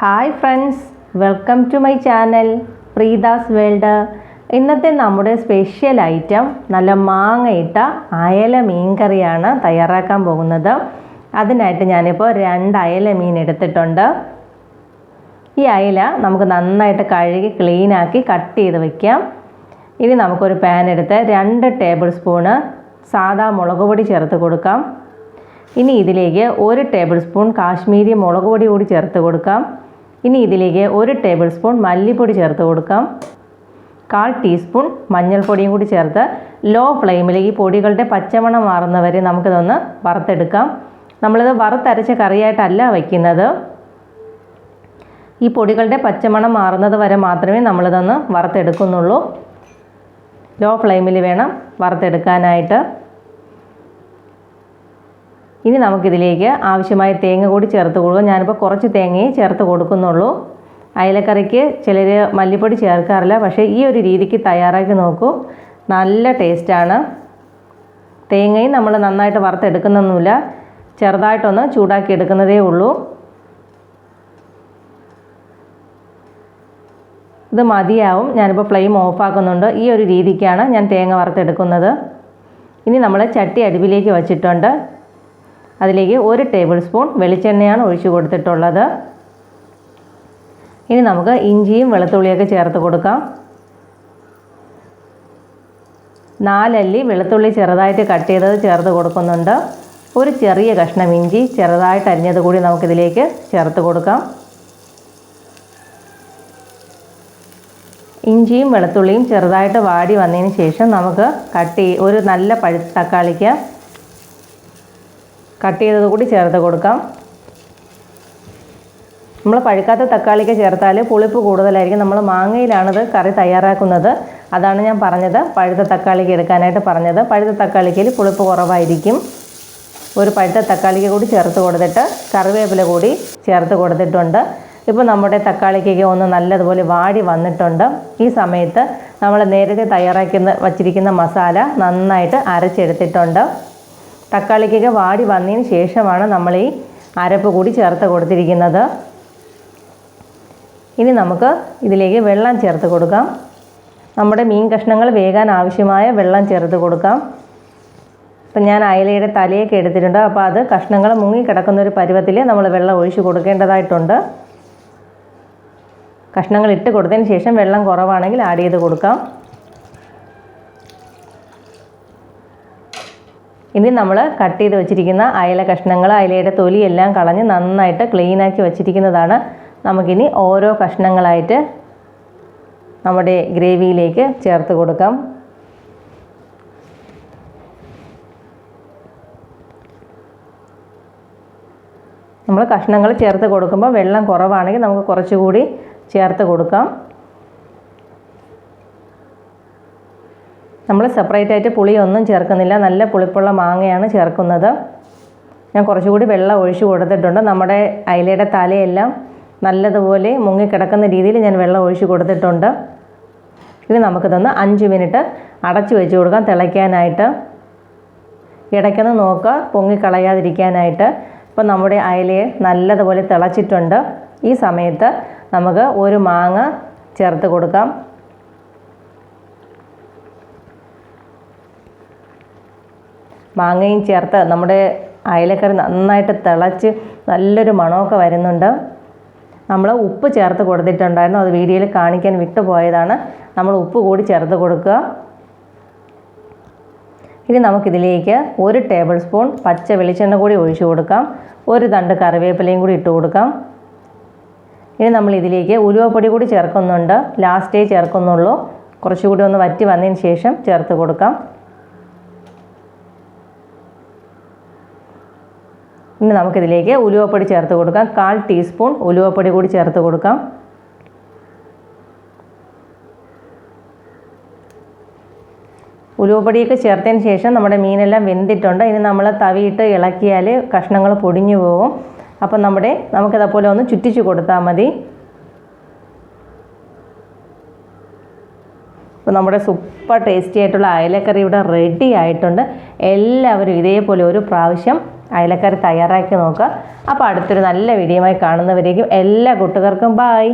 Hi friends welcome to my channel Preetha's world ഇന്നത്തെ നമ്മുടെ special item നല്ല മാങ്ങയിട്ട അയല മീൻ കറിയാണ് തയ്യാറാക്കാൻ പോകുന്നത്. അതിനായിട്ട് ഞാനിപ്പോൾ രണ്ട് അയല മീൻ എടുത്തിട്ടുണ്ട്. ഈ അയല നമുക്ക് നന്നായിട്ട് കഴുകി ക്ലീനാക്കി കട്ട് ചെയ്ത് വയ്ക്കാം ഇനി നമുക്കൊരു പാൻ എടുത്ത് രണ്ട് ടേബിൾ സ്പൂണ് സാധാ മുളക് പൊടി ചേർത്ത് കൊടുക്കാം. ഇനി ഇതിലേക്ക് ഒരു ടേബിൾ സ്പൂൺ കാശ്മീരി മുളക് പൊടി കൂടി ചേർത്ത് കൊടുക്കാം. ഇനി ഇതിലേക്ക് ഒരു ടേബിൾ സ്പൂൺ മല്ലിപ്പൊടി ചേർത്ത് കൊടുക്കാം. കാൽ ടീസ്പൂൺ മഞ്ഞൾപ്പൊടിയും കൂടി ചേർത്ത് ലോ ഫ്ലെയിമിൽ ഈ പൊടികളുടെ പച്ചമണം മാറുന്നവരെ നമുക്കിതൊന്ന് വറുത്തെടുക്കാം. നമ്മളിത് വറുത്തരച്ച കറിയായിട്ടല്ല വയ്ക്കുന്നത്. ഈ പൊടികളുടെ പച്ചമണം മാറുന്നത് വരെ മാത്രമേ നമ്മളിതൊന്ന് വറുത്തെടുക്കുന്നുള്ളൂ. ലോ ഫ്ലെയിമിൽ വേണം വറുത്തെടുക്കാനായിട്ട്. ഇനി നമുക്കിതിലേക്ക് ആവശ്യമായ തേങ്ങ കൂടി ചേർത്ത് കൊടുക്കുക ഞാനിപ്പോൾ കുറച്ച് തേങ്ങയെ ചേർത്ത് കൊടുക്കുന്നുള്ളൂ. അയലക്കറിക്ക് ചിലർ മല്ലിപ്പൊടി ചേർക്കാറില്ല. പക്ഷേ ഈ ഒരു രീതിക്ക് തയ്യാറാക്കി നോക്കൂ. നല്ല ടേസ്റ്റാണ്. തേങ്ങയും നമ്മൾ നന്നായിട്ട് വറുത്തെടുക്കുന്നൊന്നുമില്ല. ചെറുതായിട്ടൊന്ന് ചൂടാക്കി എടുക്കുന്നതേ ഉള്ളൂ. ഇത് മതിയാവും. ഞാനിപ്പോൾ ഫ്ലെയിം ഓഫാക്കുന്നുണ്ട്. ഈ ഒരു രീതിക്കാണ് ഞാൻ തേങ്ങ വറുത്തെടുക്കുന്നത്. ഇനി നമ്മൾ ചട്ടി അടുപ്പിലേക്ക് വച്ചിട്ടുണ്ട്. അതിലേക്ക് ഒരു ടേബിൾ സ്പൂൺ വെളിച്ചെണ്ണയാണ് ഒഴിച്ചു കൊടുത്തിട്ടുള്ളത്. ഇനി നമുക്ക് ഇഞ്ചിയും വെളുത്തുള്ളിയൊക്കെ ചേർത്ത് കൊടുക്കാം. നാലല്ലി വെളുത്തുള്ളി ചെറുതായിട്ട് കട്ട് ചെയ്തത് ചേർത്ത് കൊടുക്കുന്നുണ്ട്. ഒരു ചെറിയ കഷ്ണം ഇഞ്ചി ചെറുതായിട്ട് അരിഞ്ഞത് കൂടി നമുക്കിതിലേക്ക് ചേർത്ത് കൊടുക്കാം. ഇഞ്ചിയും വെളുത്തുള്ളിയും ചെറുതായിട്ട് വാടി വന്നതിന് ശേഷം നമുക്ക് കട്ട് ഒരു നല്ല പഴുത്ത തക്കാളിക്ക് കട്ട് ചെയ്തത് കൂടി ചേർത്ത് കൊടുക്കാം. നമ്മൾ പഴുക്കാത്ത തക്കാളിക്ക് ചേർത്താൽ പുളിപ്പ് കൂടുതലായിരിക്കും. നമ്മൾ മാങ്ങയിലാണിത് കറി തയ്യാറാക്കുന്നത്. അതാണ് ഞാൻ പറഞ്ഞത്. പഴുത്ത തക്കാളിക്ക് എടുക്കാനായിട്ട് പറഞ്ഞത്. പഴുത്ത തക്കാളിക്കയിൽ പുളിപ്പ് കുറവായിരിക്കും. ഒരു പഴുത്ത തക്കാളിക്ക് കൂടി ചേർത്ത് കൊടുത്തിട്ട് കറിവേപ്പില കൂടി ചേർത്ത് കൊടുത്തിട്ടുണ്ട്. ഇപ്പോൾ നമ്മുടെ തക്കാളിക്കൊക്കെ ഒന്ന് നല്ലതുപോലെ വാടി വന്നിട്ടുണ്ട്. ഈ സമയത്ത് നമ്മൾ നേരത്തെ തയ്യാറാക്കുന്ന വച്ചിരിക്കുന്ന മസാല നന്നായിട്ട് അരച്ചെടുത്തിട്ടുണ്ട്. തക്കാളിക്കൊക്കെ വാടി വന്നതിന് ശേഷമാണ് നമ്മൾ ഈ അരപ്പ് കൂടി ചേർത്ത് കൊടുത്തിരിക്കുന്നത്. ഇനി നമുക്ക് ഇതിലേക്ക് വെള്ളം ചേർത്ത് കൊടുക്കാം. നമ്മുടെ മീൻ കഷ്ണങ്ങൾ വേകാൻ ആവശ്യമായ വെള്ളം ചേർത്ത് കൊടുക്കാം. ഇപ്പം ഞാൻ അയലയുടെ തലയൊക്കെ എടുത്തിട്ടുണ്ട്. അപ്പോൾ അത് കഷ്ണങ്ങൾ മുങ്ങി കിടക്കുന്ന ഒരു പരുവത്തിൽ നമ്മൾ വെള്ളം ഒഴിച്ച് കൊടുക്കേണ്ടതായിട്ടുണ്ട്. കഷ്ണങ്ങൾ ഇട്ട് കൊടുത്തതിന് ശേഷം വെള്ളം കുറവാണെങ്കിൽ ആഡ് ചെയ്ത് കൊടുക്കാം. ഇനി നമ്മൾ കട്ട് ചെയ്ത് വെച്ചിരിക്കുന്ന അയല കഷ്ണങ്ങൾ അയലയുടെ തൊലിയെല്ലാം കളഞ്ഞ് നന്നായിട്ട് ക്ലീനാക്കി വെച്ചിരിക്കുന്നതാണ്. നമുക്കിനി ഓരോ കഷ്ണങ്ങളായിട്ട് നമ്മുടെ ഗ്രേവിയിലേക്ക് ചേർത്ത് കൊടുക്കാം. നമ്മൾ കഷ്ണങ്ങൾ ചേർത്ത് കൊടുക്കുമ്പോൾ വെള്ളം കുറവാണെങ്കിൽ നമുക്ക് കുറച്ചുകൂടി ചേർത്ത് കൊടുക്കാം. നമ്മൾ സെപ്പറേറ്റ് ആയിട്ട് പുളിയൊന്നും ചേർക്കുന്നില്ല. നല്ല പുളിപ്പുള്ള മാങ്ങയാണ് ചേർക്കുന്നത്. ഞാൻ കുറച്ചുകൂടി വെള്ളം ഒഴിച്ചു കൊടുത്തിട്ടുണ്ട്. നമ്മുടെ അയിലയുടെ തലയെല്ലാം നല്ലതുപോലെ മുങ്ങിക്കിടക്കുന്ന രീതിയിൽ ഞാൻ വെള്ളം ഒഴിച്ചു കൊടുത്തിട്ടുണ്ട്. ഇനി നമുക്ക് നമുക്കിതൊന്ന് അഞ്ച് മിനിറ്റ് അടച്ചു വെച്ച് കൊടുക്കാം തിളയ്ക്കാനായിട്ട്. ഇടയ്ക്കൊന്ന് നോക്കുക പൊങ്ങിക്കളയാതിരിക്കാനായിട്ട്. ഇപ്പം നമ്മുടെ അയലയെ നല്ലതുപോലെ തിളച്ചിട്ടുണ്ട്. ഈ സമയത്ത് നമുക്ക് ഒരു മാങ്ങ ചേർത്ത് കൊടുക്കാം. മാങ്ങയും ചേർത്ത് നമ്മുടെ അയലക്കറി നന്നായിട്ട് തിളച്ച് നല്ലൊരു മണമൊക്കെ വരുന്നുണ്ട്. നമ്മൾ ഉപ്പ് ചേർത്ത് കൊടുത്തിട്ടുണ്ടായിരുന്നു. അത് വീഡിയോയിൽ കാണിക്കാൻ വിട്ടുപോയതാണ്. നമ്മൾ ഉപ്പ് കൂടി ചേർത്ത് കൊടുക്കുക. ഇനി നമുക്കിതിലേക്ക് ഒരു ടേബിൾ സ്പൂൺ പച്ച വെളിച്ചെണ്ണ കൂടി ഒഴിച്ചു കൊടുക്കാം. ഒരു തണ്ട് കറിവേപ്പിലയും കൂടി ഇട്ട് കൊടുക്കാം. ഇനി നമ്മൾ ഇതിലേക്ക് ഉലുവപ്പൊടി കൂടി ചേർക്കുന്നുണ്ട്. ലാസ്റ്റേ ചേർക്കുന്നുള്ളൂ. കുറച്ചുകൂടി ഒന്ന് വറ്റി വന്നതിന് ശേഷം ചേർത്ത് കൊടുക്കാം. ഇനി നമുക്കിതിലേക്ക് ഉലുവപ്പൊടി ചേർത്ത് കൊടുക്കാം. കാൽ ടീസ്പൂൺ ഉലുവപ്പൊടി കൂടി ചേർത്ത് കൊടുക്കാം. ഉലുവപ്പൊടിയൊക്കെ ചേർത്തതിന് ശേഷം നമ്മുടെ മീനെല്ലാം വെന്തിട്ടുണ്ട്. ഇനി നമ്മൾ തവിയിട്ട് ഇളക്കിയാൽ കഷ്ണങ്ങൾ പൊടിഞ്ഞു പോകും. അപ്പം നമ്മുടെ നമുക്കിതേപോലെ ഒന്ന് ചുറ്റിച്ച് കൊടുത്താൽ മതി. അപ്പോൾ നമ്മുടെ സൂപ്പർ ടേസ്റ്റി ആയിട്ടുള്ള അയലക്കറി ഇവിടെ റെഡി ആയിട്ടുണ്ട്. എല്ലാവരും ഇതേപോലെ ഒരു പ്രാവശ്യം അയലക്കറി തയ്യാറാക്കി നോക്കുക. അപ്പോൾ അടുത്തൊരു നല്ല വീഡിയോ ആയി കാണുന്നവരേക്കും എല്ലാ കൂട്ടുകാർക്കും ബായ്